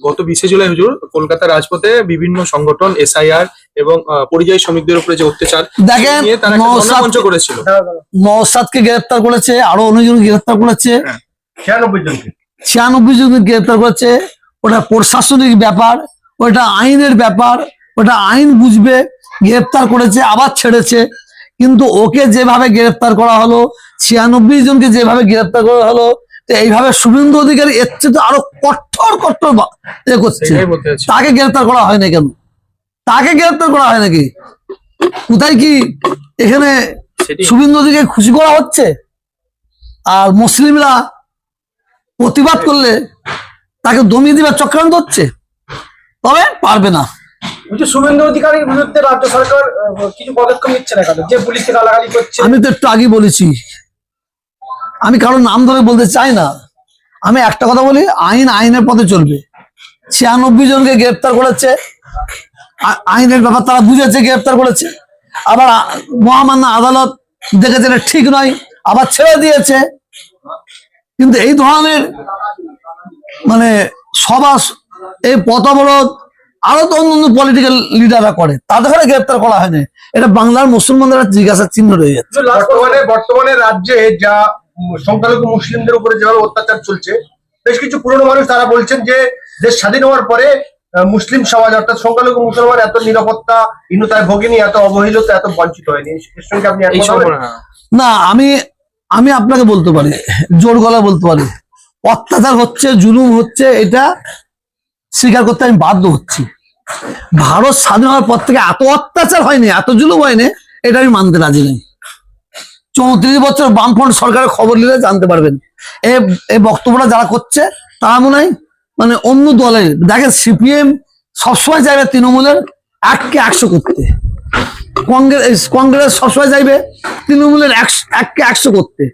গত বিশে জুলাই হুজুর কলকাতা রাজপথে বিভিন্ন সংগঠন এসআইআর এবং আহ, পরিযায়ী শ্রমিকদের উপরে যে অত্যাচার দেখেন, করেছিল। নওসাদকে গ্রেফতার করেছে আরও অন্যজন গ্রেফতার করেছে। ছিয়ানব্বই জনকে। ছিয়ানব্বই জনকে গ্রেফতার করেছে। ওটা প্রশাসনিক ব্যাপার ওটা আইনের ব্যাপার ওটা আইন বুঝবে গ্রেফতার করেছে আবার ছেড়েছে। কিন্তু ওকে যেভাবে গ্রেফতার করা হলো ছিয়ানব্বই জনকে যেভাবে গ্রেফতার করা হলো এইভাবে শুভেন্দু অধিকারী এর চেয়ে তো আরও কঠোর কঠোর এ করছে। তাকে গ্রেফতার করা হয় না কেন? তাকে গ্রেফতার করা হয় নাকি? কোথায় কি এখানে শুভেন্দু অধিকারী খুশি করা হচ্ছে? আর মুসলিমরা প্রতিবাদ করলে তাকে দমিয়ে দিবার চক্রান্ত হচ্ছে? তবে পারবে না। শুভেন্দু অধিকারীর বিরুদ্ধে রাজ্য সরকার কিছু পদক্ষেপ নিচ্ছে না যে পুলিশকে গালাগালি করছে। আমি তো একটু আগে বলেছি আমি কারোর নাম ধরে বলতে চাই না। আমি একটা কথা বলি, আইন আইনের পথে চলবে। ছিয়ানব্বই জনকে গ্রেপ্তার করেছে। আইনের ব্যাপার তারা বুঝেছে, গ্রেপ্তার করেছে। আবার মহামান্য আদালত দেখেছে এটা ঠিক নয়, আবার ছেড়ে দিয়েছে। কিন্তু এই ধরনের মানে সভা, এই পথ অবরোধ আরও তো অন্য অন্য পলিটিক্যাল লিডাররা করে, তাদের ঘরে গ্রেপ্তার করা হয়নি। এটা বাংলার মুসলমানদের জিজ্ঞাসার চিহ্ন রয়ে যাচ্ছে। বর্তমানে রাজ্যে যা সংখ্যালঘু মুসলিমদের উপরে যেভাবে অত্যাচার চলছে বেশ কিছু পুরনো মানুষ তারা বলছেন যে দেশ স্বাধীন হওয়ার পরে আহ, মুসলিম সমাজ অর্থাৎ সংখ্যালঘু মুসলমান এত নিরাপত্তা হীনতায় ভোগেনি এত অবহেলিত এত বঞ্চিত হয়নি। এর সঙ্গে আপনি। না আমি আমি আপনাকে বলতে পারি জোর গলা বলতে পারি। অত্যাচার হচ্ছে জুলুম হচ্ছে এটা স্বীকার করতে আমি বাধ্য হচ্ছি। ভারত স্বাধীন হওয়ার পর থেকে এত অত্যাচার হয়নি এত জুলুম হয়নি এটা আমি মানতে রাজি নেই। চৌত্রিশ বছর বামফ্রন্ট সরকারের খবর নিলে জানতে পারবেন। এ বক্তব্যটা যারা করছে, তারা মনে হয় মানে অন্য দলের দেখেন সিপিএম সবসময় চাইবে তৃণমূলের এককে একশো করতে। কংগ্রেস কংগ্রেস সবসময় চাইবে তৃণমূলের এককে একশো করতে।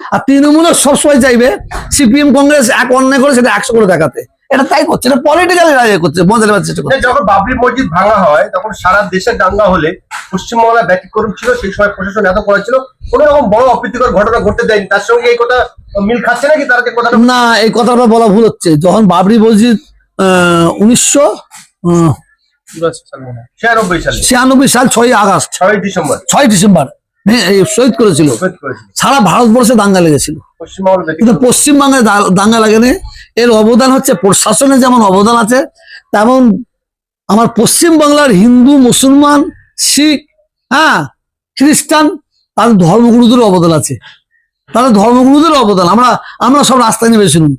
আর তৃণমূলের সবসময় চাইবে সিপিএম কংগ্রেস এক অন্যায় করে সেটা একশো করে দেখাতে। এটা তাই করছে এটা পলিটিক্যাল রায় করছে নেওয়ার চেষ্টা করছে। যখন বাবরি মসজিদ ভাঙা হয় তখন সারা দেশে দাঙ্গা হলে পশ্চিমবাংলা ব্যতিক্রম ছিল সেই সময় প্রশাসন এত করেছিল কোনো রকম বড় অপ্রীতিকর ঘটনা ঘটতে দেয়নি। তার সঙ্গে এই কথা মিল খাচ্ছে নাকি তারা? কথাটা না এই কথাটা বলা ভুল হচ্ছে। যখন বাবরি মসজিদ উনিশশো ছিয়ানব্বই সাল। ছয় আগস্ট। ছয় ডিসেম্বর। ছয় ডিসেম্বর। ভে- শহীদ করেছিল। সারা ভারতবর্ষে দাঙ্গা লেগেছিল। কিন্তু দা- দাঙ্গা লাগেনি। এর অবদান হচ্ছে প্রশাসনে যেমন অবদান আছে, তেমন আমার পশ্চিম বাংলার হিন্দু, মুসলমান, শিখ হ্যাঁ খ্রিস্টান, তাদের ধর্মগুরুদের অবদান আছে। তাদের ধর্মগুরুদের অবদান। আমরা আমরা সব রাস্তায় নেমেছিলাম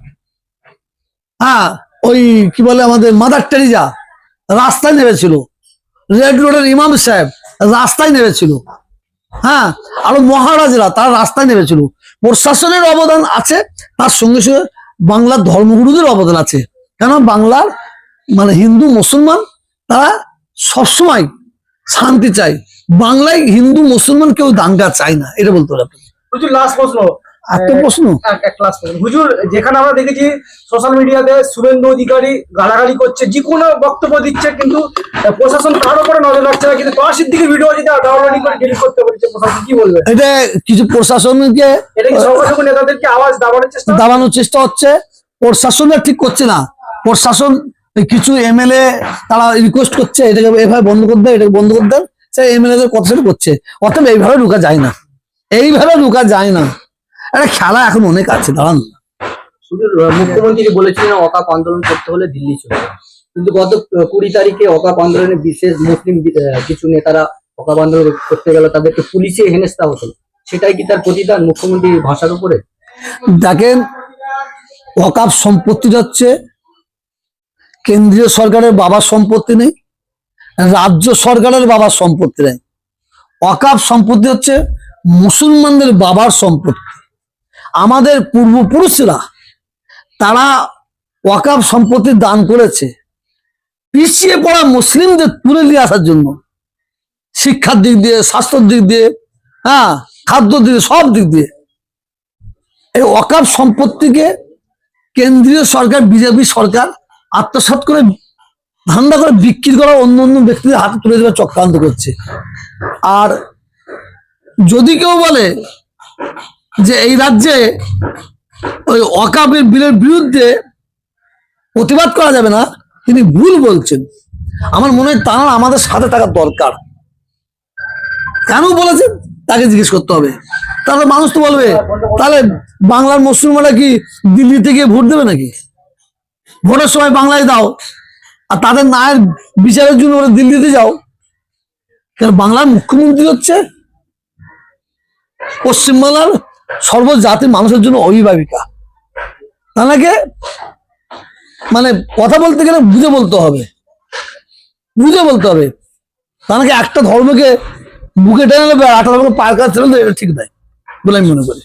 হ্যাঁ ওই কি বলে আমাদের মাদার টেরিজা, রাস্তায় নেমেছিল। রেড রোডের ইমাম সাহেব রাস্তায় নেমেছিল। হ্যাঁ আরও মহারাজরা তারা রাস্তায় নেমেছিল। প্রশাসনের অবদান আছে, তার সঙ্গে সঙ্গে বাংলার ধর্মগুরুদের অবদান আছে। কেন বাংলার মানে হিন্দু, মুসলমান, তারা সবসময় শান্তি চায়। বাংলায় হিন্দু, মুসলমান কেউ দাঙ্গা চায় না, এটা বলতে হবে। লাস্ট প্রশ্ন এত প্রশ্ন? এক- এক ক্লাস হুজুর যেখানে আমরা দেখেছি সোশ্যাল মিডিয়াতে শুভেন্দু অধিকারী গালাগালি করছে যে কোনো বক্তব্য দিচ্ছে কিন্তু প্রশাসন তার উপরে নজর রাখছে না কিন্তু তোয়া সিদ্দিকের ভিডিও যদি ডাউনলোডিং করে ডিলিট করতে বলছে প্রশাসন কি বলবে? এটা কিছু প্রশাসনকে এটা কি নেতাদেরকে আওয়াজ দাবানোর চেষ্টা দাবানোর চেষ্টা হচ্ছে প্রশাসনের ঠিক করছে না। প্রশাসন কিছু এমএলএ তারা রিকোয়েস্ট করছে এটাকে এভাবে বন্ধ করে দেয় এটাকে বন্ধ করে দেন সেই এমএলএ দের কথা করছে। অতএব এইভাবে ঢুকা যায় না। এইভাবে ঢুকা যায় না। একটা খেলা এখন অনেক আছে দাঁড়ান। শুধু মুখ্যমন্ত্রী বলেছিলেন অকাপ আন্দোলন করতে হলে দিল্লি চলে কিন্তু গত কুড়ি তারিখে অকাপ আন্দোলনে বিশেষ মুসলিম কিছু নেতারা অকাপ আন্দোলন করতে গেল তাদেরকে পুলিশে হেনস্থা হতো। সেটাই কি তার প্রতিদান মুখ্যমন্ত্রীর ভাষার উপরে? দেখেন অকাপ সম্পত্তি হচ্ছে কেন্দ্রীয় সরকারের বাবার সম্পত্তি নেই রাজ্য সরকারের বাবার সম্পত্তি নেই। অকাপ সম্পত্তি হচ্ছে মুসলমানদের বাবার সম্পত্তি। আমাদের পূর্বপুরুষরা তারা ওয়াকাব সম্পত্তি দান করেছে। পিছিয়ে পড়া মুসলিমদের তুলে নিয়ে আসার জন্য। শিক্ষার দিক দিয়ে, স্বাস্থ্যের দিক দিয়ে হ্যাঁ খাদ্য দিক সব দিক দিয়ে। এই ওয়াকাব সম্পত্তিকে কেন্দ্রীয় সরকার, বিজেপি সরকার আত্মসাৎ করে, ধান্দা করে বিক্রি করা অন্য অন্য ব্যক্তিদের হাতে তুলে দেওয়ার চক্রান্ত করছে। আর যদি কেউ বলে যে এই রাজ্যে ওই ওয়াকাবের বিলের বিরুদ্ধে প্রতিবাদ করা যাবে না, তিনি ভুল বলছেন। আমার মনে হয় তাঁর আমাদের সাথে থাকা দরকার। কেন বলেছেন? তাকে জিজ্ঞেস করতে হবে। তাহলে মানুষ তো বলবে, তাহলে বাংলার মুসলমানরা কি দিল্লিতে গিয়ে ভোট দেবে নাকি? ভোটের সময় বাংলায় দাও, আর তাদের নায়ের বিচারের জন্য ওরা দিল্লিতে যাও। কেন বাংলার মুখ্যমন্ত্রী হচ্ছে? পশ্চিমবাংলার সর্বজাতির মানুষের জন্য অভিভাবিকা। তাকে মানে কথা বলতে গেলে বুঝে বলতে হবে। বুঝে বলতে হবে। তাকে একটা ধর্মকে বুকে টেনে নেবে একটা ধর্মকে পায়ের দেবে, এটা ঠিক নয় বলে আমি মনে করি।